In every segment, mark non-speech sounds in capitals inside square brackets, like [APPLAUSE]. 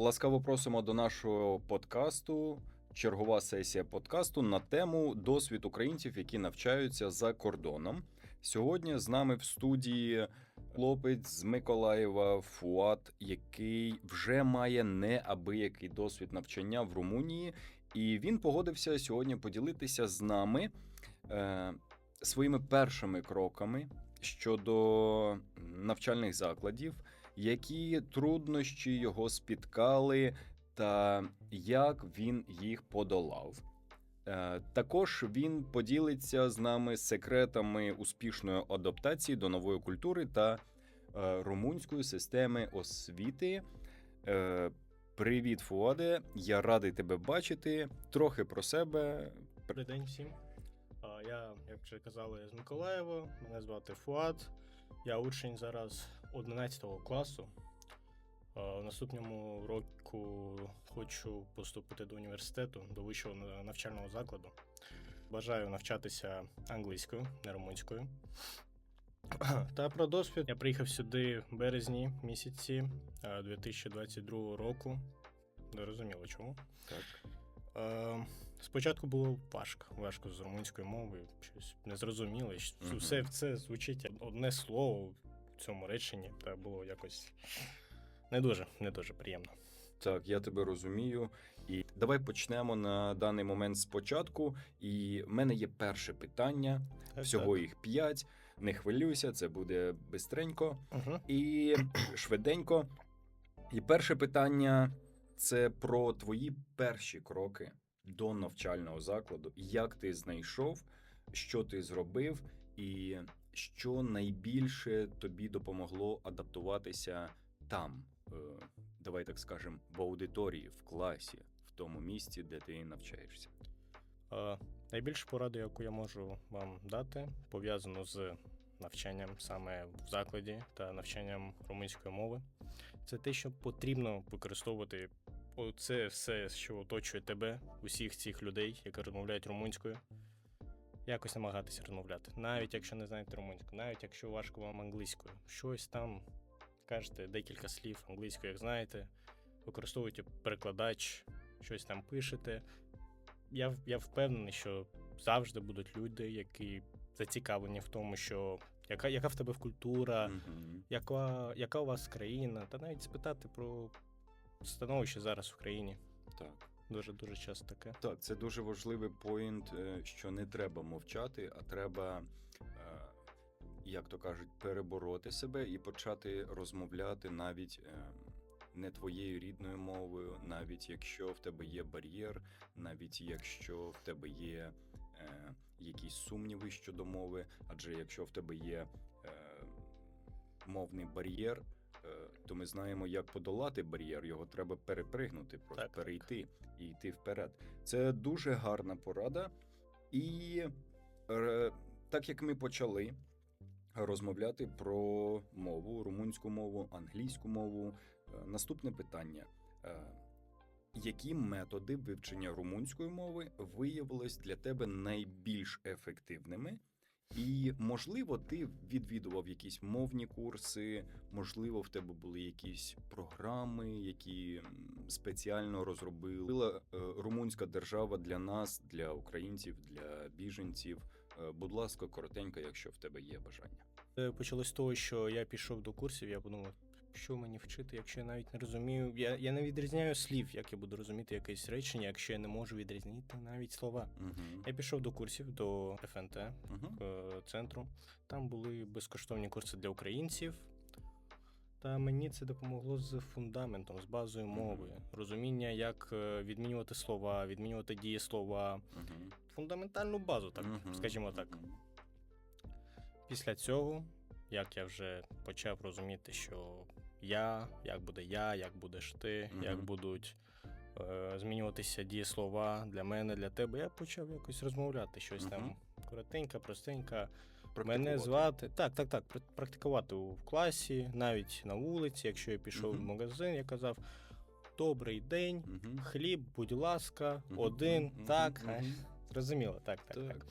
Ласкаво просимо до нашого подкасту. Чергова сесія подкасту на тему досвід українців, які навчаються за кордоном. Сьогодні з нами в студії хлопець з Миколаєва Фуат, який вже має неабиякий досвід навчання в Румунії, і він погодився сьогодні поділитися з нами е, своїми першими кроками щодо навчальних закладів, які труднощі його спіткали, та як він їх подолав. Е, Також він поділиться з нами секретами успішної адаптації до нової культури та е, румунської системи освіти. Е, Привіт, Фуаде! Я радий тебе бачити. Трохи про себе. Добрий день всім. Я, як вже казали, з Миколаєва. Мене звати Фуат. Я учень зараз 11 класу. А, В наступному року хочу поступити до університету, до вищого навчального закладу. Бажаю навчатися англійською, не румунською. [CLEARS THROAT] Та про досвід я приїхав сюди в березні місяці 2022 року. Зрозуміло чому. Так. Спочатку було важко, важко з румунською мовою, щось незрозуміло. щ- Мгм. Все це звучить одне слово в цьому реченні, та було якось не дуже, не дуже приємно. Так, я тебе розумію. І давай почнемо на даний момент спочатку. І в мене є перше питання. Так, Всього так. їх п'ять. Не хвилюйся, це буде бистренько Мгм. і швиденько. І перше питання це про твої перші кроки до навчального закладу. Як ти знайшов, що ти зробив, і що найбільше тобі допомогло адаптуватися там, е, давай так скажемо, в аудиторії, в класі, в тому місці, де ти навчаєшся. Е, найбільшу пораду, яку я можу вам дати, пов'язану з навчанням саме в закладі та навчанням румунської мови, це те, що потрібно використовувати це все, що оточує тебе, усіх цих людей, які розмовляють румунською. Якось намагатися розмовляти, навіть якщо не знаєте румунську, навіть якщо важко вам англійською, щось там кажете декілька слів англійською, як знаєте, використовуйте перекладач, щось там пишете, я, я впевнений, що завжди будуть люди, які зацікавлені в тому, що яка, яка в тебе культура, Мгм. яка, яка у вас країна, та навіть спитати про становище зараз в країні. Так. Дуже дуже часто таке. Так, це дуже важливий поінт, е, що не треба мовчати, а треба, е, як то кажуть, перебороти себе і почати розмовляти навіть е, не твоєю рідною мовою, навіть якщо в тебе є бар'єр, навіть якщо в тебе є якісь сумніви щодо мови, адже якщо в тебе є мовний бар'єр. Е, То ми знаємо, як подолати бар'єр. Його треба перепригнути, просто Так, так. перейти і йти вперед. Це дуже гарна порада. І е, так як ми почали розмовляти про мову, румунську мову, англійську мову, е, наступне питання. Які методи вивчення румунської мови виявились для тебе найбільш ефективними? І, можливо, ти відвідував якісь мовні курси, можливо, в тебе були якісь програми, які спеціально розробила е, румунська держава для нас, для українців, для біженців. Е, Будь ласка, коротенько, якщо в тебе є бажання. Це почалось з того, що я пішов до курсів, я подумав, що мені вчити, якщо я навіть не розумію. Я, я не відрізняю слів, як я буду розуміти якесь речення, якщо я не можу відрізнити навіть слова. Угу. Я пішов до курсів до ФНТ. Угу. е, центру. Там були безкоштовні курси для українців. Та мені це допомогло з фундаментом, з базою мови, розуміння, як е, відмінювати слова, відмінювати дієслова, Угу. фундаментальну базу, так скажімо так. Після цього, як я вже почав розуміти, що я, як буде я, як будеш ти, Мгм. як будуть е, змінюватися дієслова для мене, для тебе, я почав якось розмовляти щось Мгм. там коротенько, простенько. Мене звати. Так, так, так. Практикувати у класі, навіть на вулиці, якщо я пішов Мгм. в магазин, я казав: Добрий день, Мгм. хліб, будь ласка, Мгм. один. Мгм. Так, зрозуміло, так, так, Так. так.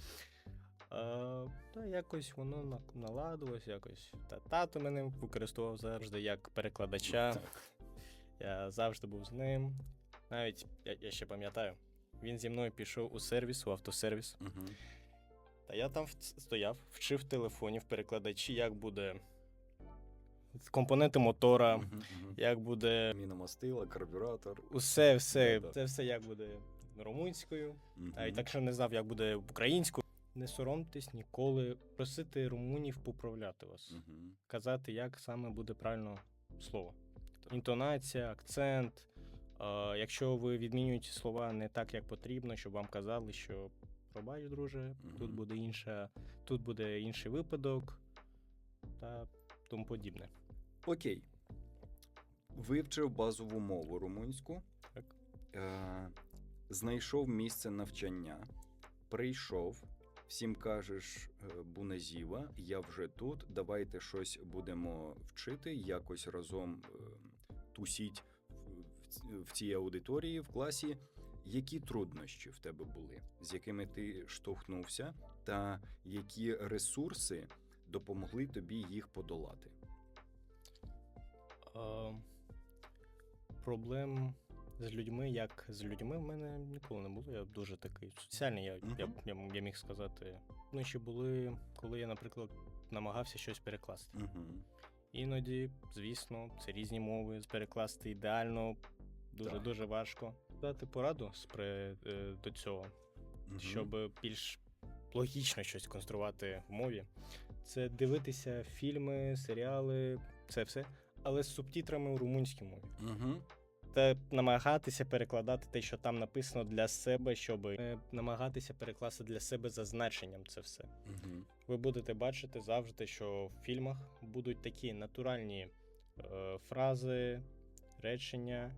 А, та якось воно наладилось, якось. Та тато мене використовував завжди як перекладача. Я завжди був з ним. Навіть я, я ще пам'ятаю, він зі мною пішов у сервіс, у автосервіс. Угу. Та я там стояв, вчив телефонів, перекладачі, як буде компоненти мотора, як буде Міномастила, карбюратор. усе, все, це все як буде румунською. І так що не знав, як буде українською. Не соромтесь ніколи просити румунів поправляти вас, Мгм. казати, як саме буде правильно слово. Так. Інтонація, акцент. А, якщо ви відмінюєте слова не так, як потрібно, щоб вам казали, що пробач, друже, тут буде інша, тут буде інший випадок та тому подібне. Окей. Вивчив базову мову румунську. Так. Е, знайшов місце навчання. Прийшов. Всім кажеш, е, Буназіва, я вже тут. Давайте щось будемо вчити, якось разом е, тусіть в, цій аудиторії в класі. Які труднощі в тебе були, з якими ти штовхнувся, та які ресурси допомогли тобі їх подолати? А, проблем з людьми, як з людьми, в мене ніколи не було. Я дуже такий соціальний, я, я, Мгм. я, я міг сказати. Ну, ще були, коли я, наприклад, намагався щось перекласти. Угу. Іноді, звісно, це різні мови. Перекласти ідеально дуже Так. дуже важко. Дати пораду спри, е, до цього, щоб більш логічно щось конструювати в мові. Це дивитися фільми, серіали, це все, але з субтитрами у румунській мові. Угу. Та намагатися перекладати те, що там написано для себе, щоб е, намагатися перекласти для себе за значенням це все. Угу. Ви будете бачити завжди, що в фільмах будуть такі натуральні е, фрази, речення,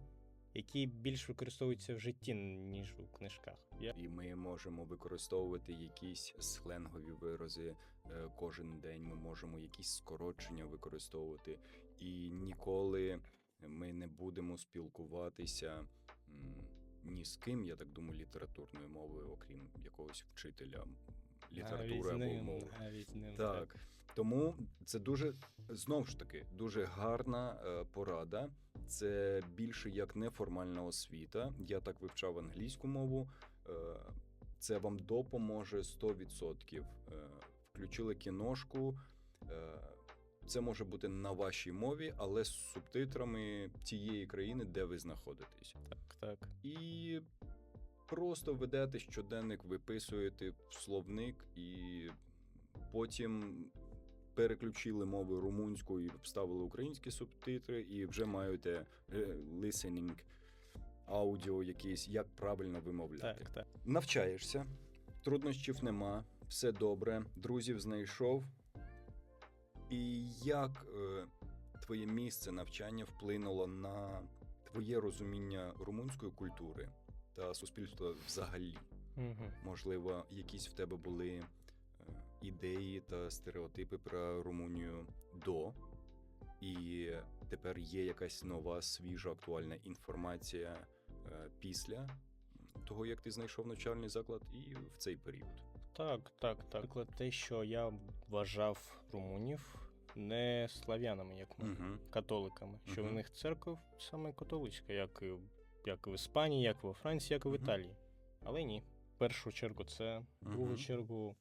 які більш використовуються в житті, ніж у книжках. Я І ми можемо використовувати якісь сленгові вирази е, кожен день. Ми можемо якісь скорочення використовувати, і ніколи ми не будемо спілкуватися ні з ким, я так думаю, літературною мовою, окрім якогось вчителя літератури або мови. ним, Так. Тому це дуже знову ж таки дуже гарна е, порада. Це більше як неформальна освіта. Я так вивчав англійську мову. Е, це вам допоможе 100%. Е, включили кіношку. Це може бути на вашій мові, але з субтитрами тієї країни, де ви знаходитесь. Так, так. І просто ведете щоденник, виписуєте в словник, і потім переключили мови румунську і вставили українські субтитри, і вже маєте е, listening, аудіо якийсь, як правильно вимовляти. Так, так. Навчаєшся, труднощів нема, все добре, друзів знайшов. І як е, твоє місце навчання вплинуло на твоє розуміння румунської культури та суспільства взагалі? Угу. Можливо, якісь в тебе були е, ідеї та стереотипи про Румунію до, і тепер є якась нова, свіжа, актуальна інформація е, після того, як ти знайшов навчальний заклад, і в цей період. Так, так, так. Наприклад, те, що я вважав румунів не слав'янами, як ми, Угу. католиками, що в них церква саме католицька, як і, як і в Іспанії, як і во Франції, як і в. Італії. Але ні. В першу чергу це, в другу Мгм. чергу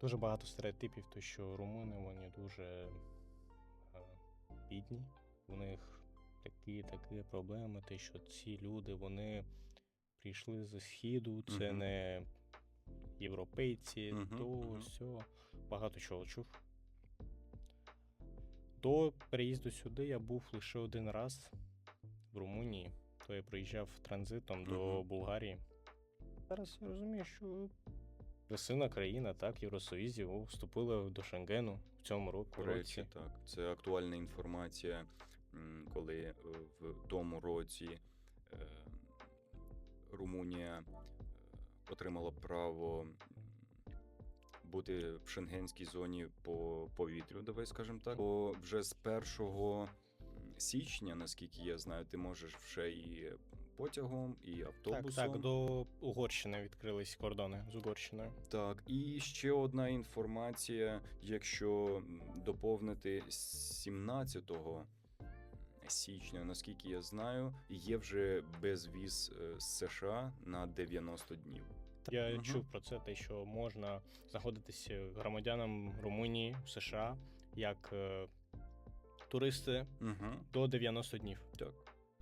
дуже багато стереотипів, то що румуни вони дуже е, бідні. У них такі такі проблеми, те, що ці люди вони прийшли зі східу, це не європейці, Мгм, то мгм. все. Багато чого чув. До переїзду сюди я був лише один раз в Румунії, то я приїжджав транзитом до Мгм. Болгарії. Зараз я розумію, що агресивна країна, так, Євросоюзі вступила до Шенгену в цьому року. До речі, році. так. Це актуальна інформація, коли е, в тому році е, Румунія отримала право бути в шенгенській зоні по повітрю, давай скажемо так. Бо вже з 1 січня, наскільки я знаю, ти можеш вже і потягом, і автобусом. так, до Угорщини відкрились кордони з Угорщиною. Так, і ще одна інформація, якщо доповнити з 17 січня, наскільки я знаю, є вже безвіз е, з США на 90 днів. Я Мгм. чув про це, те, що можна знаходитися громадянам Румунії в США як е, туристи Угу. до 90 днів. Так.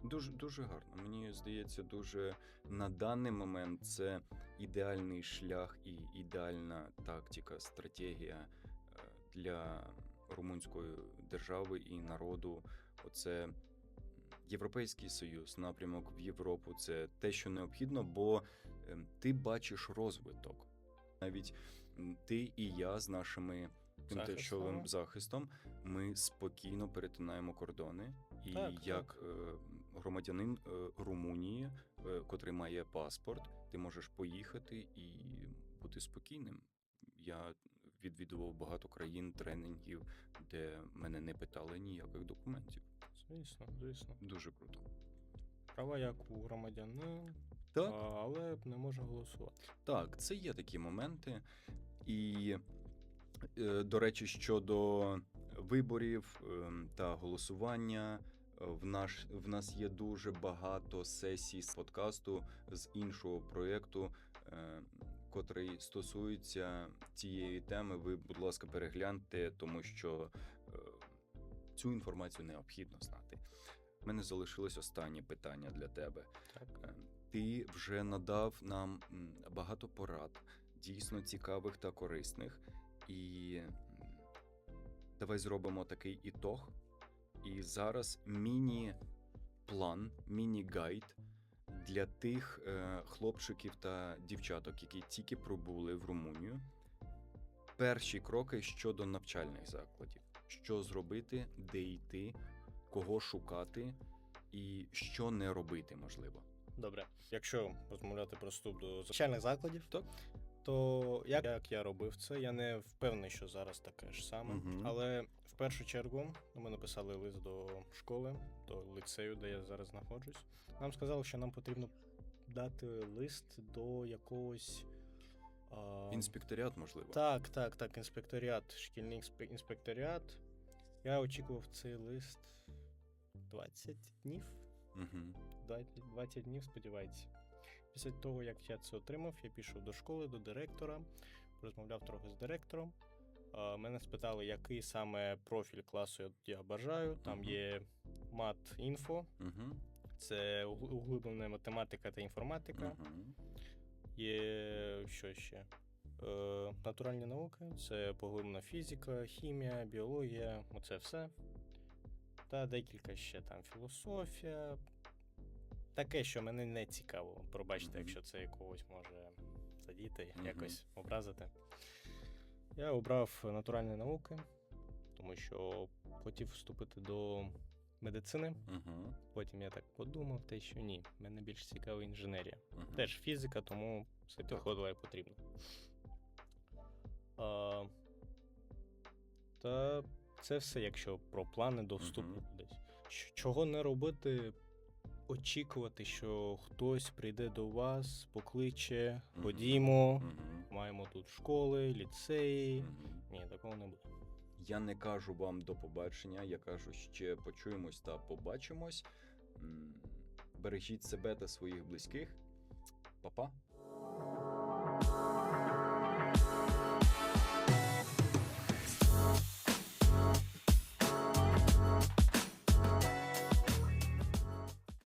Дуже дуже гарно. Мені здається, дуже на даний момент це ідеальний шлях і ідеальна тактика, стратегія е, для румунської держави і народу. Оце Європейський Союз, напрямок в Європу. Це те, що необхідно, бо ти бачиш розвиток. Навіть ти і я з нашими тимчасовим Захистом. ми спокійно перетинаємо кордони. І Так, як е, громадянин е, Румунії, е, котрий має паспорт, ти можеш поїхати і бути спокійним. Я відвідував багато країн, тренінгів, де мене не питали ніяких документів. Звісно, звісно. Дуже круто. Права як у громадянина, Так, але не може голосувати. так, це є такі моменти. І, е, до речі, щодо виборів ем, та голосування. е, В наш в нас є дуже багато сесій з подкасту з іншого проєкту, е, котрий стосується цієї теми. Ви, будь ласка, перегляньте, тому що е, цю інформацію необхідно знати. У мене залишилось останнє питання для тебе. Так. Ти вже надав нам багато порад, дійсно цікавих та корисних. І давай зробимо такий ітог. І зараз міні-план, міні-гайд для тих е, хлопчиків та дівчаток, які тільки пробули в Румунію. Перші кроки щодо навчальних закладів: що зробити, де йти, кого шукати і що не робити, можливо. Добре, якщо розмовляти про вступ до навчальних закладів, Так. то як, як я робив це, я не впевнений, що зараз таке ж саме. Мгм. Але в першу чергу ми написали лист до школи, до ліцею, де я зараз знаходжусь. Нам сказали, що нам потрібно дати лист до якогось. А... Інспекторіат, можливо. Так, так, так, інспекторіат, шкільний інспекторіат. Я очікував цей лист 20 днів. Угу. 20 20 днів, сподівається. Після того, як я це отримав, я пішов до школи, до директора, розмовляв трохи з директором. Мене спитали, який саме профіль класу я, бажаю. Там є мат-інфо, це угл- углублена математика та інформатика. Є що ще? Е, натуральні науки, це поглиблена фізика, хімія, біологія, оце все. Та декілька ще там філософія. Таке, що мене не цікаво. Пробачте, Мгм. якщо це якогось може задіти, Мгм. якось образити. Я обрав натуральні науки, тому що хотів вступити до медицини. Угу. Потім я так подумав, те, що ні, мене більш цікава інженерія. Угу. Теж фізика, тому все Так. підходило як потрібно. А, та це все, якщо про плани до вступу Мгм. кудись. Щ- Чого не робити? Очікувати, що хтось прийде до вас, покличе, ходімо, маємо тут школи, ліцеї. Ні, такого не буде. Я не кажу вам до побачення, я кажу ще почуємось та побачимось. Бережіть себе та своїх близьких. Па-па.